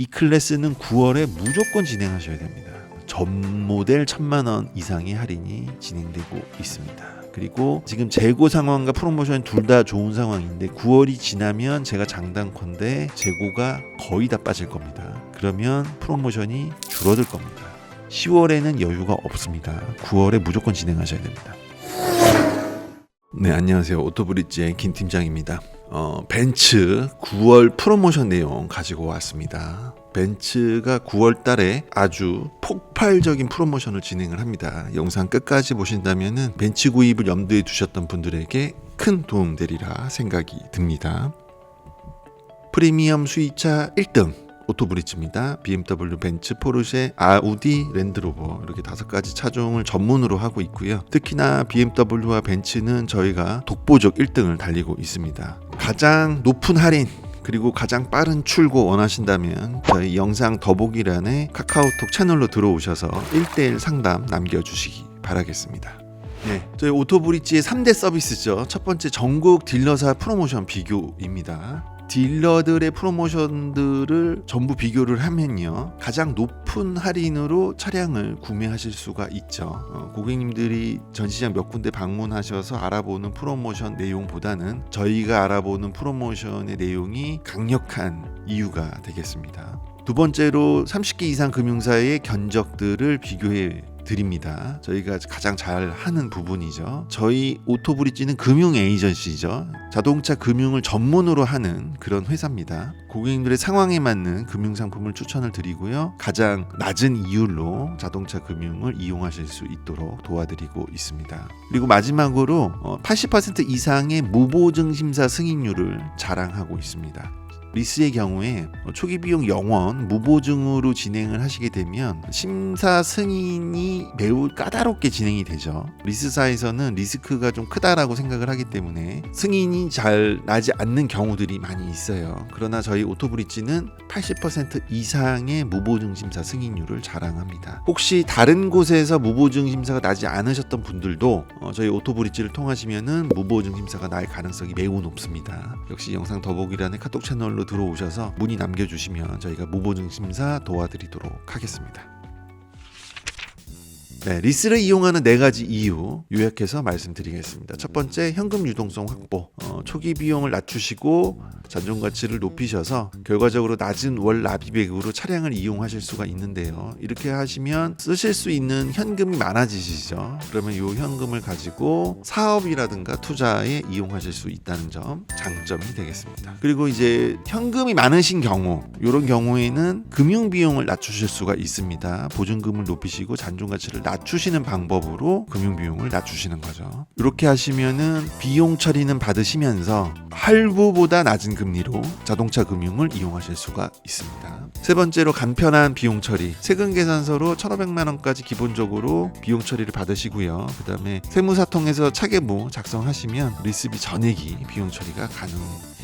이 클래스는 9월에 무조건 진행하셔야 됩니다. 전 모델 천만 원 이상의 할인이 진행되고 있습니다. 그리고 지금 재고 상황과 프로모션 둘 다 좋은 상황인데 9월이 지나면 제가 장단컨대 재고가 거의 다 빠질 겁니다. 그러면 프로모션이 줄어들 겁니다. 10월에는 여유가 없습니다. 9월에 무조건 진행하셔야 됩니다. 네, 안녕하세요. 오토브릿지의 김 팀장입니다. 어, 벤츠 9월 프로모션 내용 가지고 왔습니다. 벤츠가 9월 달에 아주 폭발적인 프로모션을 진행을 합니다. 영상 끝까지 보신다면은 벤츠 구입을 염두에 두셨던 분들에게 큰 도움 되리라 생각이 듭니다. 프리미엄 수입차 1등 오토브리츠입니다. BMW, 벤츠, 포르쉐, 아우디, 랜드로버 이렇게 다섯 가지 차종을 전문으로 하고 있고요. 특히나 BMW와 벤츠는 저희가 독보적 1등을 달리고 있습니다. 가장 높은 할인 그리고 가장 빠른 출고 원하신다면 저희 영상 더보기란에 카카오톡 채널로 들어오셔서 1대1 상담 남겨주시기 바라겠습니다. 네, 저희 오토브릿지의 3대 서비스죠. 첫 번째 전국 딜러사 프로모션 비교입니다. 딜러들의 프로모션들을 전부 비교를 하면요. 가장 높은 할인으로 차량을 구매하실 수가 있죠. 어, 고객님들이 전시장 몇 군데 방문하셔서 알아보는 프로모션 내용보다는 저희가 알아보는 프로모션의 내용이 강력한 이유가 되겠습니다. 두 번째로 30개 이상 금융사의 견적들을 비교해 드립니다. 저희가 가장 잘 하는 부분이죠. 저희 오토브릿지는 금융 에이전시죠. 자동차 금융을 전문으로 하는 그런 회사입니다. 고객님들의 상황에 맞는 금융 상품을 추천을 드리고요. 가장 낮은 이율로 자동차 금융을 이용하실 수 있도록 도와드리고 있습니다. 그리고 마지막으로 어, 80% 이상의 무보증 심사 승인율을 자랑하고 있습니다. 리스의 경우에 초기 비용 0원 무보증으로 진행을 하시게 되면 심사 승인이 매우 까다롭게 진행이 되죠. 리스사에서는 리스크가 좀 크다라고 생각을 하기 때문에 승인이 잘 나지 않는 경우들이 많이 있어요. 그러나 저희 오토브릿지는 80% 이상의 무보증 심사 승인율을 자랑합니다. 혹시 다른 곳에서 무보증 심사가 나지 않으셨던 분들도 어, 저희 오토브릿지를 통하시면은 무보증 심사가 날 가능성이 매우 높습니다. 역시 영상 더보기란에 카톡 채널로 들어오셔서 문의 남겨주시면 저희가 무보증 심사 도와드리도록 하겠습니다. 네, 리스를 이용하는 네 가지 이유 요약해서 말씀드리겠습니다. 첫 번째, 현금 유동성 확보. 어, 초기 비용을 낮추시고 잔존 가치를 높이셔서 결과적으로 낮은 월 납입액으로 차량을 이용하실 수가 있는데요. 이렇게 하시면 쓰실 수 있는 현금이 많아지시죠. 그러면 이 현금을 가지고 사업이라든가 투자에 이용하실 수 있다는 점 장점이 되겠습니다. 그리고 이제 현금이 많으신 경우 이런 경우에는 금융 비용을 낮추실 수가 있습니다. 보증금을 높이시고 잔존 가치를 낮추시는 방법으로 금융 비용을 낮추시는 거죠. 이렇게 하시면은 비용 처리는 받으시면서 할부보다 낮은 금리로 자동차 금융을 이용하실 수가 있습니다. 세 번째로 간편한 비용 처리. 세금 계산서로 1,500만 원까지 기본적으로 비용 처리를 받으시고요. 그다음에 세무사 통해서 차계모 작성하시면 리스비 전액이 비용 처리가 가능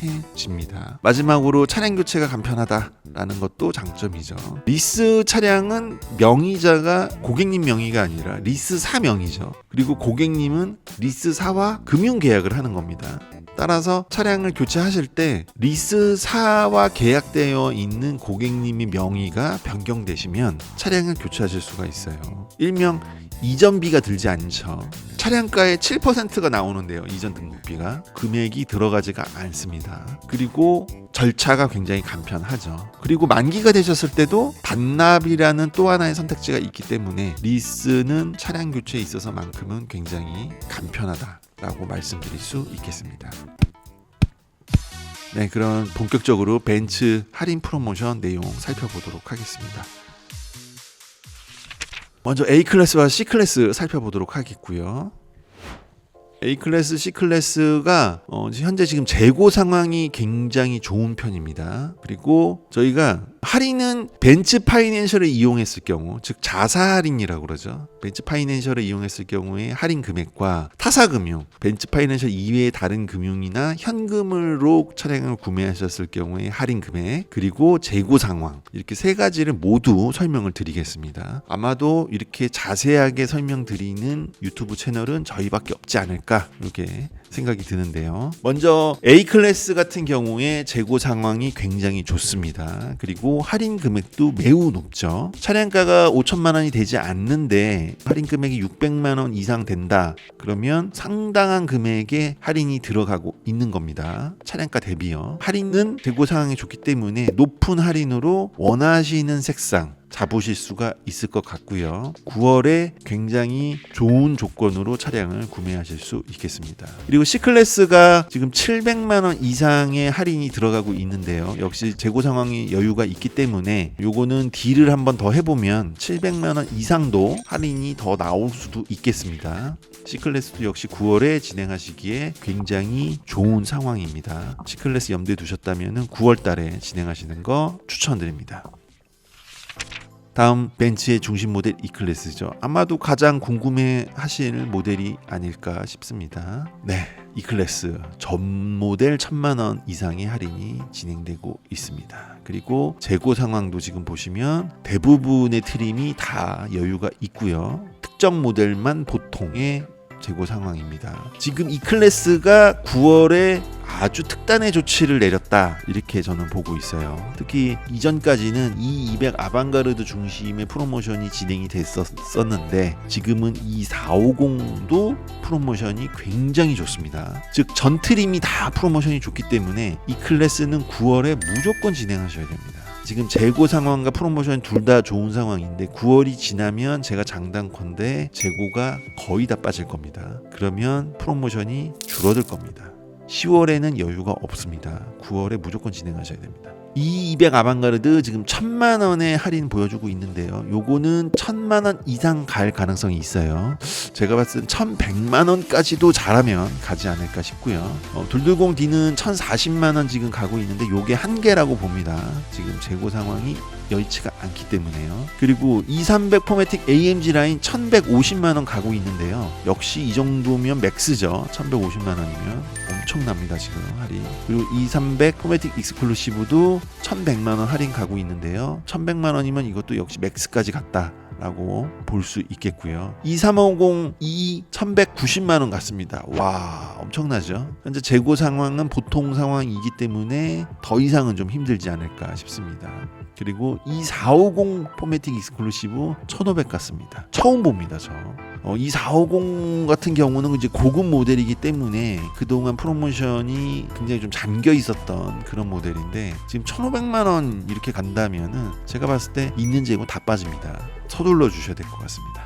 해집니다. 마지막으로 차량 교체가 간편하다라는 것도 장점이죠. 리스 차량은 명의자가 고객님 명의가 아니라 리스사 명의죠. 그리고 고객님은 리스사와 금융 계약을 하는 겁니다. 따라서 차량을 교체하실 때 리스사와 계약되어 있는 고객님의 명의가 변경되시면 차량을 교체하실 수가 있어요. 일명 이전비가 들지 않죠. 차량가의 7%가 나오는데요. 이전 등록비가 금액이 들어가지가 않습니다. 그리고 절차가 굉장히 간편하죠. 그리고 만기가 되셨을 때도 반납이라는 또 하나의 선택지가 있기 때문에 리스는 차량 교체에 있어서만큼은 굉장히 간편하다라고 말씀드릴 수 있겠습니다. 네, 그런 본격적으로 벤츠 할인 프로모션 내용 살펴보도록 하겠습니다. 먼저 A 클래스와 C 클래스 살펴보도록 하겠고요. A 클래스, C 클래스가 어, 현재 지금 재고 상황이 굉장히 좋은 편입니다. 그리고 저희가 할인은 벤츠 파이낸셜을 이용했을 경우, 즉 자사 할인이라고 그러죠. 벤츠 파이낸셜을 이용했을 경우에 할인 금액과 타사 금융, 벤츠 파이낸셜 이외의 다른 금융이나 현금으로 차량을 구매하셨을 경우에 할인 금액, 그리고 재고 상황 이렇게 세 가지를 모두 설명을 드리겠습니다. 아마도 이렇게 자세하게 설명드리는 유튜브 채널은 저희밖에 없지 않을까 이렇게 생각이 드는데요. 먼저 A 클래스 같은 경우에 재고 상황이 굉장히 좋습니다. 그리고 할인 금액도 매우 높죠. 차량가가 5천만 원이 되지 않는데 할인 금액이 600만 원 이상 된다. 그러면 상당한 금액의 할인이 들어가고 있는 겁니다. 차량가 대비요. 할인은 재고 상황이 좋기 때문에 높은 할인으로 원하시는 색상 잡으실 수가 있을 것 같고요. 9월에 굉장히 좋은 조건으로 차량을 구매하실 수 있겠습니다. 그리고 C클래스가 지금 700만 원 이상의 할인이 들어가고 있는데요. 역시 재고 상황이 여유가 있기 때문에 요거는 딜을 한번 더 해보면 700만 원 이상도 할인이 더 나올 수도 있겠습니다. C클래스도 역시 9월에 진행하시기에 굉장히 좋은 상황입니다. C클래스 염두에 두셨다면 9월 달에 진행하시는 거 추천드립니다. 다음 벤츠의 중심 모델 E 클래스죠. 아마도 가장 궁금해 하실 모델이 아닐까 싶습니다. 네. E 클래스 전 모델 천만 원 이상의 할인이 진행되고 있습니다. 그리고 재고 상황도 지금 보시면 대부분의 트림이 다 여유가 있고요. 특정 모델만 보통의 재고 상황입니다. 지금 이 클래스가 9월에 아주 특단의 조치를 내렸다 이렇게 저는 보고 있어요. 특히 이전까지는 E200 아방가르드 중심의 프로모션이 진행이 됐었는데 지금은 E450도 프로모션이 굉장히 좋습니다. 즉 전 트림이 다 프로모션이 좋기 때문에 이 클래스는 9월에 무조건 진행하셔야 됩니다. 지금 재고 상황과 프로모션 둘 다 좋은 상황인데 9월이 지나면 제가 장단컨대 재고가 거의 다 빠질 겁니다. 그러면 프로모션이 줄어들 겁니다. 10월에는 여유가 없습니다. 9월에 무조건 진행하셔야 됩니다. 이 200 아방가르드 지금 1000만 원의 할인 보여주고 있는데요. 요거는 1000만 원 이상 갈 가능성이 있어요. 제가 봤을 땐 1100만 원까지도 잘하면 가지 않을까 싶고요. 어, 돌돌공 D는 1040만 원 지금 가고 있는데 요게 한계라고 봅니다. 지금 재고 상황이 여의치가 않기 때문에요. 그리고 2300 포매틱 AMG 라인 1150만 원 가고 있는데요. 역시 이 정도면 맥스죠. 1150만 원이면 엄청납니다 지금 할인. 그리고 2300 포매틱 익스클루시브도 1100만 원 할인 가고 있는데요. 1100만 원이면 이것도 역시 맥스까지 갔다. 라고 볼 수 있겠고요. 2350 2 1190만 원 같습니다. 와, 엄청나죠? 현재 재고 상황은 보통 상황이기 때문에 더 이상은 좀 힘들지 않을까 싶습니다. 그리고 2450 포매틱 익스클루시브 1500 같습니다. 처음 봅니다, 저. 어, 2450 같은 경우는 이제 고급 모델이기 때문에 그동안 프로모션이 굉장히 좀 잠겨 있었던 그런 모델인데 지금 1500만 원 이렇게 간다면은 제가 봤을 때 있는 재고 다 빠집니다. 서둘러 주셔야 될 것 같습니다.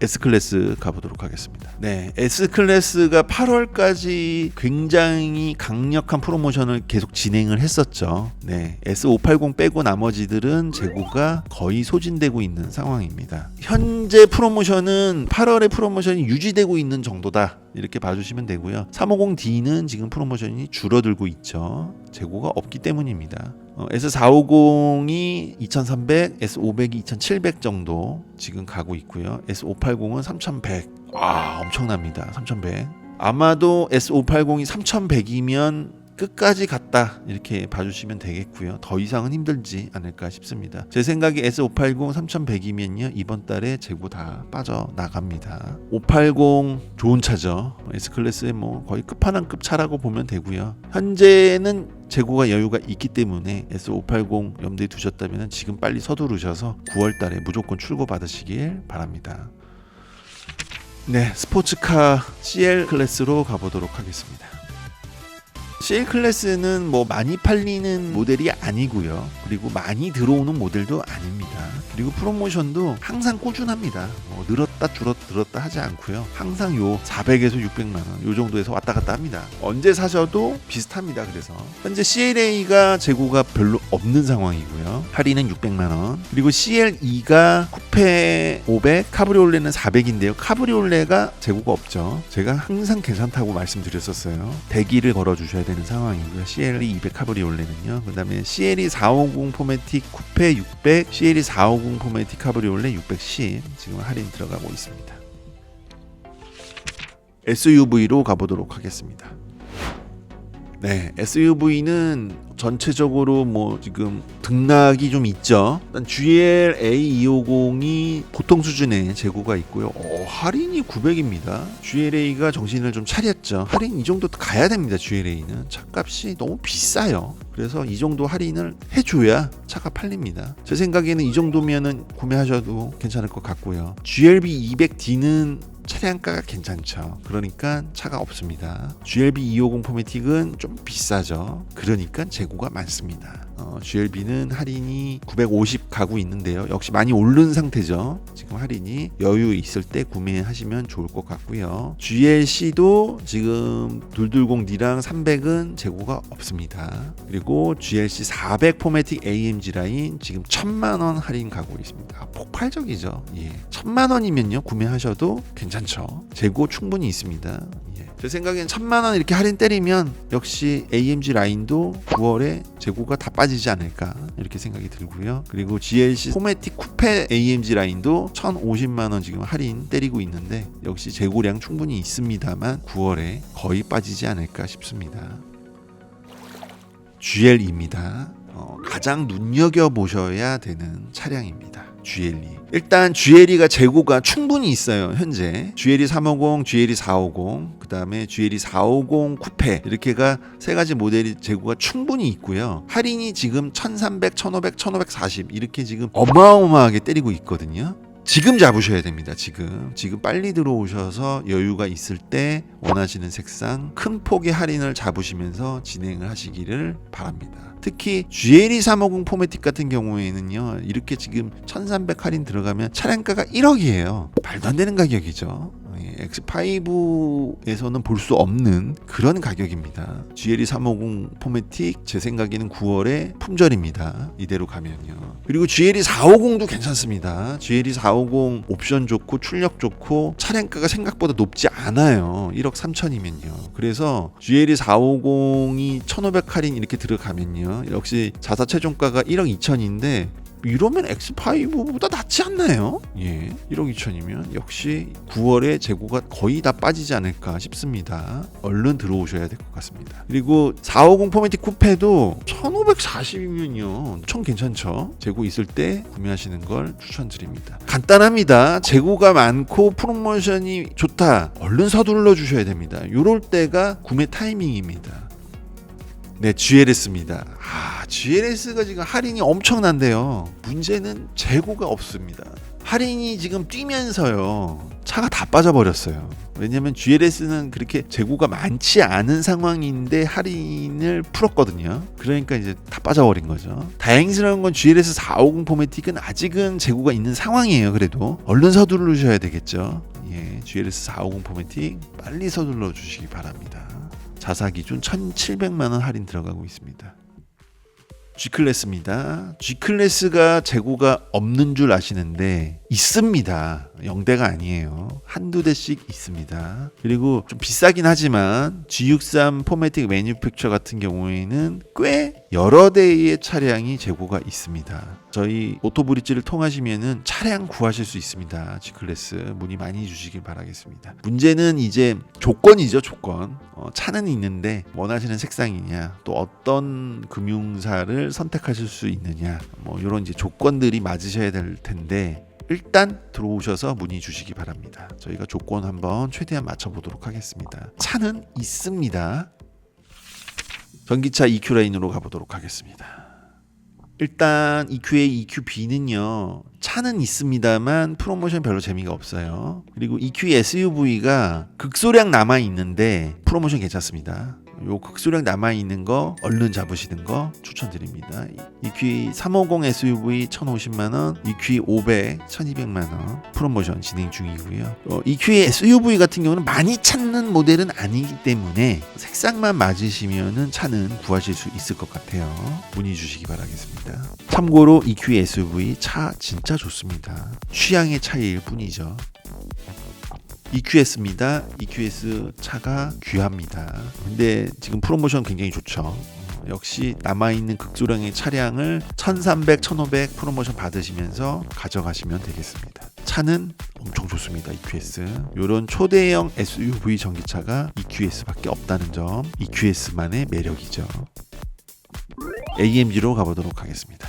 S 클래스 가보도록 하겠습니다. 네, S 클래스가 8월까지 굉장히 강력한 프로모션을 계속 진행을 했었죠. 네, S580 빼고 나머지들은 재고가 거의 소진되고 있는 상황입니다. 현재 프로모션은 8월에 프로모션이 유지되고 있는 정도다. 이렇게 봐주시면 되고요. 350D는 지금 프로모션이 줄어들고 있죠. 재고가 없기 때문입니다. 어, S450이 2300, S500이 2700 정도 지금 가고 있고요. S580은 3100. 와, 엄청납니다. 3100. 아마도 S580이 3100이면 끝까지 갔다 이렇게 봐주시면 되겠고요. 더 이상은 힘들지 않을까 싶습니다. 제 생각에 S580 3100이면요 이번 달에 재고 다 빠져 나갑니다. 580 좋은 차죠. S 클래스의 뭐 거의 끝판왕급 차라고 보면 되고요. 현재는 재고가 여유가 있기 때문에 S580 염두에 두셨다면 지금 빨리 서두르셔서 9월 달에 무조건 출고 받으시길 바랍니다. 네, 스포츠카 CL 클래스로 가보도록 하겠습니다. CL 클래스는 뭐 많이 팔리는 모델이 아니고요. 그리고 많이 들어오는 모델도 아닙니다. 그리고 프로모션도 항상 꾸준합니다. 뭐 늘었다 줄었다 늘었다 하지 않고요. 항상 요 400에서 600만 원 요 정도에서 왔다 갔다 합니다. 언제 사셔도 비슷합니다. 그래서 현재 CLA가 재고가 별로 없는 상황이고요. 할인은 600만 원. 그리고 CL2가 쿠페 500, 카브리올레는 400인데요. 카브리올레가 재고가 없죠. 제가 항상 괜찮다고 말씀드렸었어요. 대기를 걸어 주셔야 되는 상황이고요. CLE 200 카브리올레는요. 그 다음에 CLE 450 포매틱 쿠페 600, CLE 450 포매틱 카브리올레 610 지금 할인 들어가고 있습니다. SUV로 가보도록 하겠습니다. 네, SUV는 전체적으로 뭐 지금 등락이 좀 있죠. 일단 GL A250이 보통 수준의 재고가 있고요. 어, 할인이 900입니다. GLA가 정신을 좀 차렸죠. 할인 이 정도 가야 됩니다. GLA는 차값이 너무 비싸요. 그래서 이 정도 할인을 해줘야 차가 팔립니다. 제 생각에는 이 정도면은 구매하셔도 괜찮을 것 같고요. GLB 200D는 차량가가 괜찮죠. 그러니까 차가 없습니다. GLB 250 포매틱은 좀 비싸죠. 그러니까 재고가 많습니다. 어, GLB는 할인이 950 가고 있는데요. 역시 많이 오른 상태죠. 지금 할인이 여유 있을 때 구매하시면 좋을 것 같고요. GLC도 지금 220D랑 300은 재고가 없습니다. 그리고 GLC 400 포매틱 AMG 라인 지금 1000만 원 할인 가고 있습니다. 아, 폭발적이죠. 예. 1000만 원이면요 구매하셔도 괜찮죠. 재고 충분히 있습니다. 예. 제 생각엔 1000만 원 이렇게 할인 때리면 역시 AMG 라인도 9월에 재고가 다 빠 지지 않을까 이렇게 생각이 들고요. 그리고 GLC 포매틱 쿠페 AMG 라인도 1,050만 원 지금 할인 때리고 있는데 역시 재고량 충분히 있습니다만 9월에 거의 빠지지 않을까 싶습니다. GL입니다. 어, 가장 눈여겨 보셔야 되는 차량입니다. GLE. 일단 GLE가 재고가 충분히 있어요. 현재 GLE 350, GLE 450, 그 다음에 GLE 450 쿠페 이렇게가 세 가지 모델이 재고가 충분히 있고요. 할인이 지금 1,300, 1,500, 1,540 이렇게 지금 어마어마하게 때리고 있거든요. 지금 잡으셔야 됩니다. 지금 지금 빨리 들어오셔서 여유가 있을 때 원하시는 색상 큰 폭의 할인을 잡으시면서 진행을 하시기를 바랍니다. 특히 GLE 350 포매틱 같은 경우에는요 이렇게 지금 1300 할인 들어가면 차량가가 1억이에요. 말도 안 되는 가격이죠 예, X5에서는 볼 수 없는 그런 가격입니다. GLE 350 포매틱 제 생각에는 9월에 품절입니다. 이대로 가면요. 그리고 GLE 450도 괜찮습니다. GLE 450 옵션 좋고 출력 좋고 차량가가 생각보다 높지 않아요. 1억 3천이면요. 그래서 GLE 450이 1500 할인 이렇게 들어가면요. 역시 자사 최종가가 1억 2천인데 이러면 X5보다 낫지 않나요? 예, 1억 2천이면 역시 9월에 재고가 거의 다 빠지지 않을까 싶습니다. 얼른 들어오셔야 될 것 같습니다. 그리고 450 포매틱 쿠페도 1540이면요, 청 괜찮죠? 재고 있을 때 구매하시는 걸 추천드립니다. 간단합니다. 재고가 많고 프로모션이 좋다. 얼른 서둘러 주셔야 됩니다. 이럴 때가 구매 타이밍입니다. 네, GLS입니다. 아, GLS가 지금 할인이 엄청난데요. 문제는 재고가 없습니다. 할인이 지금 뛰면서요. 차가 다 빠져버렸어요. 왜냐면 GLS는 그렇게 재고가 많지 않은 상황인데 할인을 풀었거든요. 그러니까 이제 다 빠져버린 거죠. 다행스러운 건 GLS 450 포매틱은 아직은 재고가 있는 상황이에요. 그래도 얼른 서두르셔야 되겠죠. 예, GLS 450 포매틱 빨리 서둘러 주시기 바랍니다. 자사 기준 1,700만 원 할인 들어가고 있습니다. G 클래스입니다. G 클래스가 재고가 없는 줄 아시는데 있습니다. 영대가 아니에요. 한두 대씩 있습니다. 그리고 좀 비싸긴 하지만 G63 포매틱 매뉴팩처 같은 경우에는 꽤 여러 대의 차량이 재고가 있습니다. 저희 오토브릿지를 통하시면은 차량 구하실 수 있습니다. G 클래스 문의 많이 주시길 바라겠습니다. 문제는 이제 조건이죠, 조건. 어, 차는 있는데 원하시는 색상이냐, 또 어떤 금융사를 선택하실 수 있느냐, 뭐 이런 이제 조건들이 맞으셔야 될 텐데 일단 들어오셔서 문의 주시기 바랍니다. 저희가 조건 한번 최대한 맞춰보도록 하겠습니다. 차는 있습니다. 전기차 EQ 라인으로 가보도록 하겠습니다. 일단 EQA, EQB는요 차는 있습니다만 프로모션 별로 재미가 없어요. 그리고 EQ SUV가 극소량 남아 있는데 프로모션 괜찮습니다. 요 극소량 남아 있는 거 얼른 잡으시는 거 추천드립니다. EQ 350 SUV 1,050만 원, EQ 500 1,200만 원 프로모션 진행 중이고요. 어, EQ SUV 같은 경우는 많이 찾는 모델은 아니기 때문에 색상만 맞으시면은 차는 구하실 수 있을 것 같아요. 문의 주시기 바라겠습니다. 참고로 EQ SUV 차 진짜 좋습니다. 취향의 차이일 뿐이죠. EQS입니다. EQS 차가 귀합니다. 근데 지금 프로모션 굉장히 좋죠. 어, 역시 남아있는 극소량의 차량을 1300, 1500 프로모션 받으시면서 가져가시면 되겠습니다. 차는 엄청 좋습니다. EQS. 이런 초대형 SUV 전기차가 EQS밖에 없다는 점 EQS만의 매력이죠. AMG로 가보도록 하겠습니다.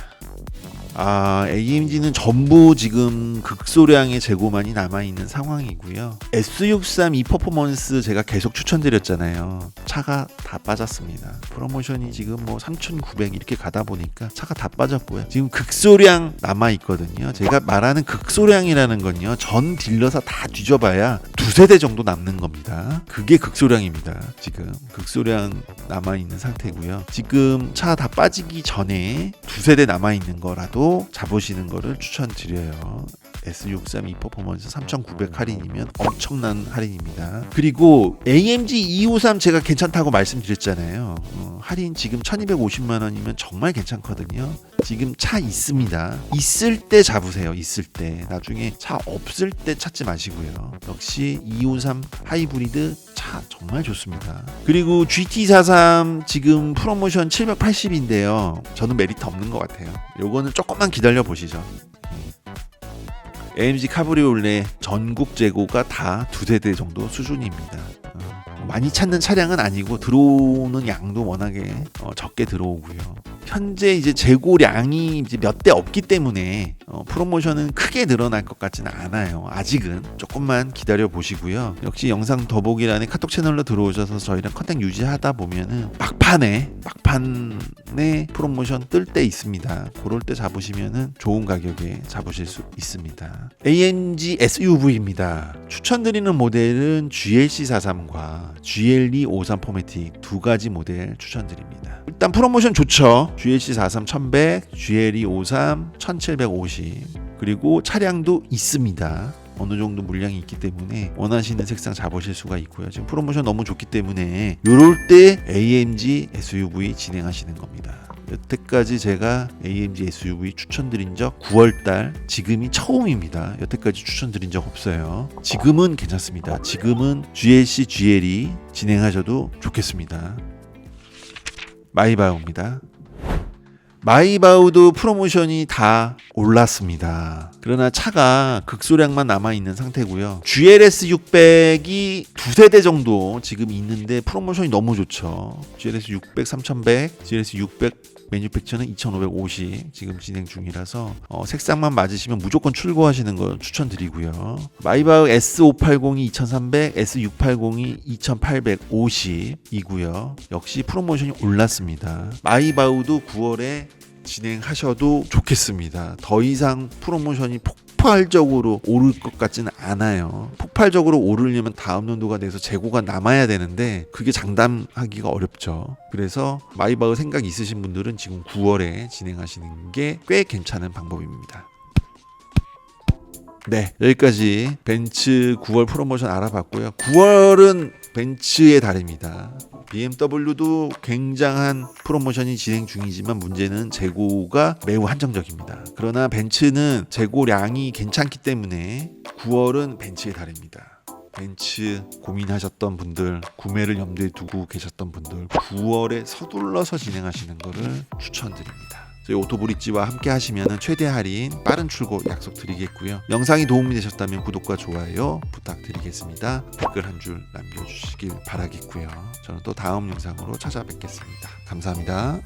아, AMG는 전부 지금 극소량의 재고만이 남아있는 상황이고요. S63 이 퍼포먼스 제가 계속 추천드렸잖아요. 차가 다 빠졌습니다. 프로모션이 지금 뭐 3,900 이렇게 가다 보니까 차가 다 빠졌고요. 지금 극소량 남아있거든요. 제가 말하는 극소량이라는 건요. 전 딜러사 다 뒤져봐야 두세 대 정도 남는 겁니다. 그게 극소량입니다. 지금 극소량 남아있는 상태고요. 지금 차 다 빠지기 전에 두세 대 남아있는 거라도 잡으시는 거를 추천드려요. S63 이 퍼포먼스 3,900 할인이면 엄청난 할인입니다. 그리고 AMG 253 제가 괜찮다고 말씀드렸잖아요. 어, 할인 지금 1,250만 원이면 정말 괜찮거든요. 지금 차 있습니다. 있을 때 잡으세요. 있을 때. 나중에 차 없을 때 찾지 마시고요. 역시 253 하이브리드 차 정말 좋습니다. 그리고 GT43 지금 프로모션 780인데요. 저는 메리트 없는 것 같아요. 요거는 조금 만 기다려 보시죠. AMG 카브리올레 전국 재고가 다 두세 대 정도 수준입니다. 어, 많이 찾는 차량은 아니고 들어오는 양도 워낙에 어, 적게 들어오고요. 현재 이제 재고량이 몇 대 없기 때문에 어, 프로모션은 크게 늘어날 것 같지는 않아요. 아직은 조금만 기다려 보시고요. 역시 영상 더보기란에 카톡 채널로 들어오셔서 저희랑 컨택 유지하다 보면은 막판에 막판에 프로모션 뜰 때 있습니다. 그럴 때 잡으시면은 좋은 가격에 잡으실 수 있습니다. AMG SUV입니다. 추천드리는 모델은 GLC 43과 GLE 53 포매틱 두 가지 모델 추천드립니다. 일단 프로모션 좋죠. GLC 43 1100, GLE 53 1750 그리고 차량도 있습니다. 어느 정도 물량이 있기 때문에 원하시는 색상 잡으실 수가 있고요. 지금 프로모션 너무 좋기 때문에 요럴 때 AMG SUV 진행하시는 겁니다. 여태까지 제가 AMG SUV 추천드린 적 9월달 지금이 처음입니다. 여태까지 추천드린 적 없어요. 지금은 괜찮습니다. 지금은 GLC, GLE 진행하셔도 좋겠습니다. 마이바우입니다. 마이바우도 프로모션이 다 올랐습니다. 그러나 차가 극소량만 남아 있는 상태고요. GLS 600이 두세 대 정도 지금 있는데 프로모션이 너무 좋죠. GLS 600 3100, GLS 600 매뉴팩처는 2550 지금 진행 중이라서 어, 색상만 맞으시면 무조건 출고하시는 거 추천드리고요. 마이바흐 S580이 2300, S680이 2850이고요. 역시 프로모션이 올랐습니다. 마이바흐도 9월에 진행하셔도 좋겠습니다. 더 이상 프로모션이 폭 발적으로 오를 것 같지는 않아요. 폭발적으로 오르려면 다음 연도가 돼서 재고가 남아야 되는데 그게 장담하기가 어렵죠. 그래서 마이바흐 생각 있으신 분들은 지금 9월에 진행하시는 게 꽤 괜찮은 방법입니다. 네, 여기까지 벤츠 9월 프로모션 알아봤고요. 9월은 벤츠의 달입니다. BMW도 굉장한 프로모션이 진행 중이지만 문제는 재고가 매우 한정적입니다. 그러나 벤츠는 재고량이 괜찮기 때문에 9월은 벤츠의 달입니다. 벤츠 고민하셨던 분들, 구매를 염두에 두고 계셨던 분들 9월에 서둘러서 진행하시는 것을 추천드립니다. 저희 오토브릿지와 함께 하시면 최대 할인, 빠른 출고 약속드리겠고요. 영상이 도움이 되셨다면 구독과 좋아요 부탁드리겠습니다. 댓글 한 줄 남겨주시길 바라겠고요. 저는 또 다음 영상으로 찾아뵙겠습니다. 감사합니다.